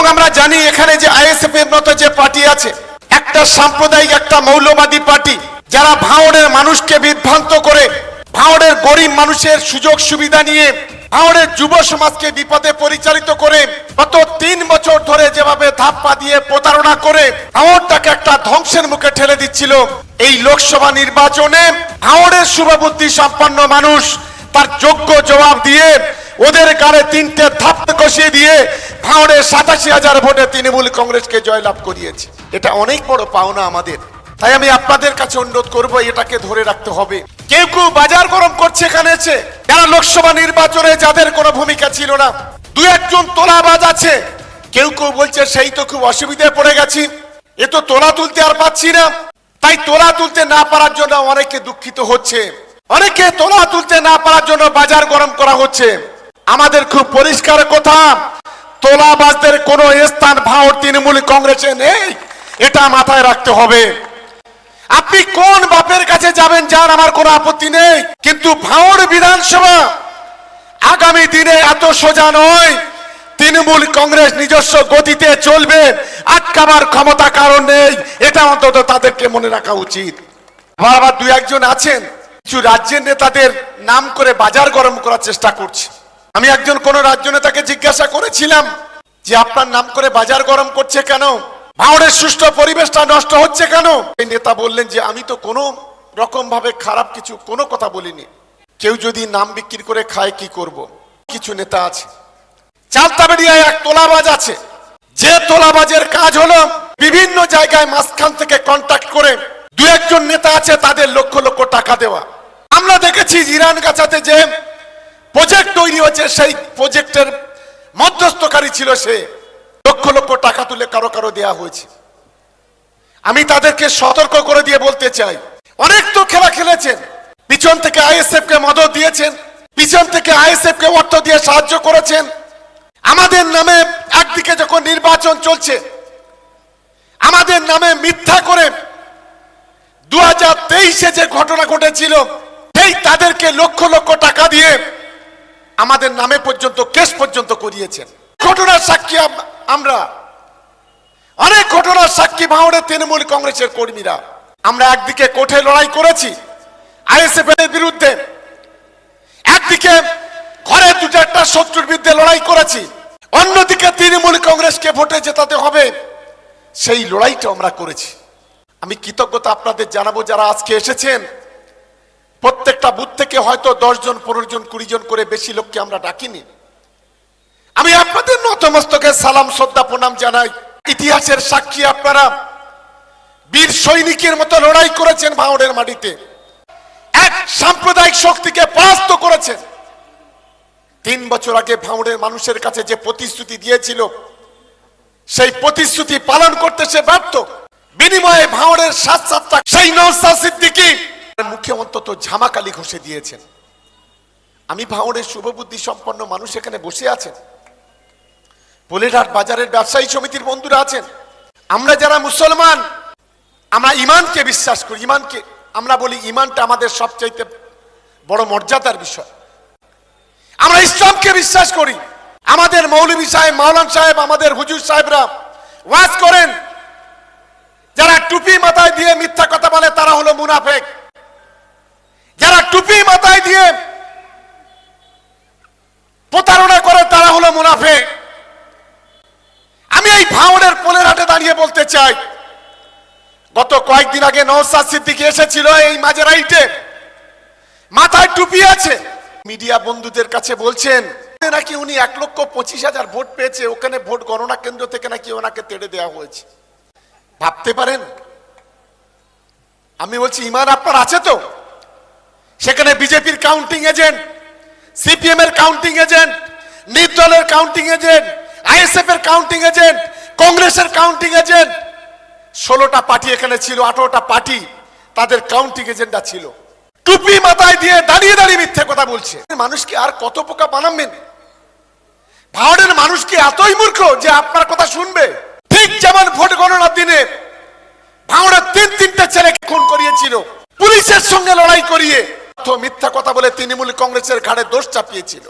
এবং আমরা জানি এখানে যে আইএসএফ এর মতো যে পার্টি আছে, একটা সাম্প্রদায়িক, একটা মৌলবাদী পার্টি, যারা ভাঙড়ের মানুষকে বিভ্রান্ত করে ভাঙড়ের গরিব মানুষের সুযোগ সুবিধা নিয়ে ভাঙড়ের যুব সমাজকে বিপদে পরিচালিত করে, গত তিন বছর ধরে যেভাবে ধাপ্পা দিয়ে প্রতারণা করে ভাঙড়টাকে একটা ধ্বংসের মুখে ঠেলে দিচ্ছিল। এই লোকসভা নির্বাচনে ভাঙড়ের শুভবুদ্ধি সম্পন্ন মানুষ তার যোগ্য জবাব দিয়ে ওদের গাড়ে তিনটে ধাপ কষিয়ে দিয়ে ভাঙড়ে সাতাশি হাজার ভোটে তৃণমূল কংগ্রেসকে জয়লাভ করিয়েছে। এটা অনেক বড় পাওনা আমাদের। তাই আমি আপনাদের কাছে অনুরোধ করব, এটাকে ধরে রাখতে হবে। কেউ কেউ বাজার গরম করছে এখানে এসে। যারা লোকসভা নির্বাচনে যাদের কোনো ভূমিকা ছিল না, দু একজন তোলাবাজ আছে। কেউ কেউ বলছে, সেই তো খুব অসুবিধায় পড়ে গেছি। এ তো তোলা তুলতে আর পাচ্ছি না। তাই তোলা তুলতে না পারার জন্য অনেকে দুঃখিত হচ্ছে। অনেকে তোলা তুলতে না পারার জন্য বাজার গরম করা হচ্ছে। আমাদের খুব পরিষ্কার কথা। তোলাবাজদের কোনো স্থান ভাওর তৃণমূল কংগ্রেসে নেই, এটা মাথায় রাখতে হবে। আপনি কোন বাপের কাছে যাবেন যার আমার কোনো আপত্তি নেই? কিন্তু ভাওর বিধানসভা আগামী দিনে এত সোজা নয়। তৃণমূল কংগ্রেস নিজস্ব গতিতে চলবে, আটকাবার ক্ষমতা কারণ নেই, এটা অন্তত তাদেরকে মনে রাখা উচিত। আবার আবার দু একজন আছেন, কিছু রাজ্যের নেতাদের নাম করে বাজার গরম করার চেষ্টা করছে। আমি একজন কোন রাজ্য নেতাকে জিজ্ঞাসা করেছিলাম যে আপনার নাম করে বাজার গরম করছে কেন? ভাওড়ের সুষ্ঠু পরিবেশটা নষ্ট হচ্ছে কেন? এই নেতা বললেন যে আমি তো কোনো রকম ভাবে খারাপ কিছু, কোনো কথা বলিনি। কেউ যদি নাম বিক্রি করে খায় কি করব। কিছু নেতা আছে। চালতাবেড়িয়ায় এক তোলাবাজ আছে। যে তোলাবাজের কাজ হলো বিভিন্ন জায়গায় মাঝখান থেকে কন্ট্যাক্ট করে দু একজন নেতা আছে, তাদের লক্ষ লক্ষ টাকা দেওয়া। আমরা দেখেছি ইরান গাছাতে যে প্রজেক্ট তৈরি হয়েছে, সেই প্রজেক্টের মধ্যস্থকারী ছিল সে। লক্ষ লক্ষ টাকা তুলে কারও কারও দেয়া হয়েছে। আমি তাদেরকে সতর্ক করে দিয়ে বলতে চাই, অনেক তো খেলা খেলেছেন। পিছন থেকে আইএসএফ কে মদত দিয়েছেন, পিছন থেকে আইএসএফ কে অর্থ দিয়ে সাহায্য করেছেন। আমাদের নামে একদিকে যখন নির্বাচন চলছে, আমাদের নামে মিথ্যা করে দু হাজার তেইশে যে ঘটনা ঘটেছিল, সেই তাদেরকে লক্ষ লক্ষ টাকা দিয়ে আমাদের নামে পর্যন্ত, কেস পর্যন্ত করিয়েছেন। ঘটনার সাক্ষী আমরা। অনেক ঘটনার সাক্ষী ভাঙড়ের তৃণমূল কংগ্রেসের কর্মীরা। আমরা একদিকে কোঠে লড়াই করেছি আইএসএফ এর বিরুদ্ধে। একদিকে ঘরে দু চারটা শত্রুর বিরুদ্ধে লড়াই করেছি। অন্যদিকে তৃণমূল কংগ্রেসকে ভোটে জেতাতে হবে, সেই লড়াইটা আমরা করেছি। আমি কৃতজ্ঞতা আপনাদের জানাব যারা আজকে এসেছেন। প্রত্যেকটা বুথ থেকে হয়তো দশ জন পনেরো জন কুড়ি জন করে বেশি লোককে আমরা ডাকিনি। আমি আপনাদের নতমস্তকে সালাম, শ্রদ্ধা, প্রণাম জানাই। ইতিহাসের সাক্ষী আপনারা। বীর সৈনিকের মতো লড়াই করেছেন ভাঙড়ের মাটিতে। এক সাম্প্রদায়িক শক্তিকে পরাস্ত করেছেন। তিন বছর আগে ভাঙড়ের মানুষের কাছে যে প্রতিশ্রুতি দিয়েছিল, সেই প্রতিশ্রুতি পালন করতে সে ব্যর্থ। বিনিময়ে ভাঙড়ের সাত সাতটা সেই নৌসা সিদ্দিকি মুখে অন্তত ঝামাকালি ঘষে দিয়েছেন। আমি ভাঙড়ের শুভবুদ্ধি সম্পন্ন মানুষ এখানে বসে আছেন। পোলেরহাট বাজারের ব্যবসায়ী সমিতির বন্ধুরা আছেন। আমরা যারা মুসলমান, আমরা ইমানকে বিশ্বাস করি। ইমানকে, আমরা বলি ইমানটা আমাদের সবচাইতে বড় মর্যাদার বিষয়। আমরা ইসলামকে বিশ্বাস করি। আমাদের মৌলভী সাহেব, মাওলান সাহেব, আমাদের হুজুর সাহেবরা ওয়াজ করেন। যারা টুপি মাথায় দিয়ে মিথ্যা কথা বলে, তারা হলো মুনাফেক। টুপি মাথায় দিয়ে প্রতারণা করে তারা হলো মুনাফে। আমি এই ভাঙনের পোলের হাটে দাঁড়িয়ে বলতে চাই, গত কয়েকদিন আগে নওসাদ সিদ্দিকি এসেছিল এই মাঝেরাইটে, মাথায় টুপি আছে। মিডিয়া বন্ধুদের কাছে বলছেন, নাকি উনি এক লক্ষ পঁচিশ হাজার ভোট পেয়েছে, ওখানে ভোট গণনা কেন্দ্র থেকে নাকি ওনাকে তেড়ে দেওয়া হয়েছে? ভাবতে পারেন? আমি বলছি, ইমান আপনার আছে তো? সেখানে বিজেপির counting agent C P M এর counting agent নির্দলের counting agent I S F এর কাউন্টিং এজেন্ট কংগ্রেসের কাউন্টিং এজেন্ট ষোলোটা পার্টি এখানে ছিল, আঠারোটা পার্টি, তাদের কাউন্টিং এজেন্ডা ছিল। টুপি মাথায় দিয়ে দাঁড়িয়ে দাঁড়িয়ে মিথ্যে কথা বলছে। মানুষকে আর কত পোকা বানাবেন? ভারতের মানুষ কি এতই মূর্খ যে আপনার কথা শুনবে? ঠিক যেমন ভোট গণনার দিনে ভাঙড়ের তিন তিনটে ছেলেকে খুন করিয়েছিল, পুলিশের সঙ্গে লড়াই করিয়ে মিথ্যা কথা বলে তৃণমূল কংগ্রেসের ঘাড়ে দোষ চাপিয়েছিল।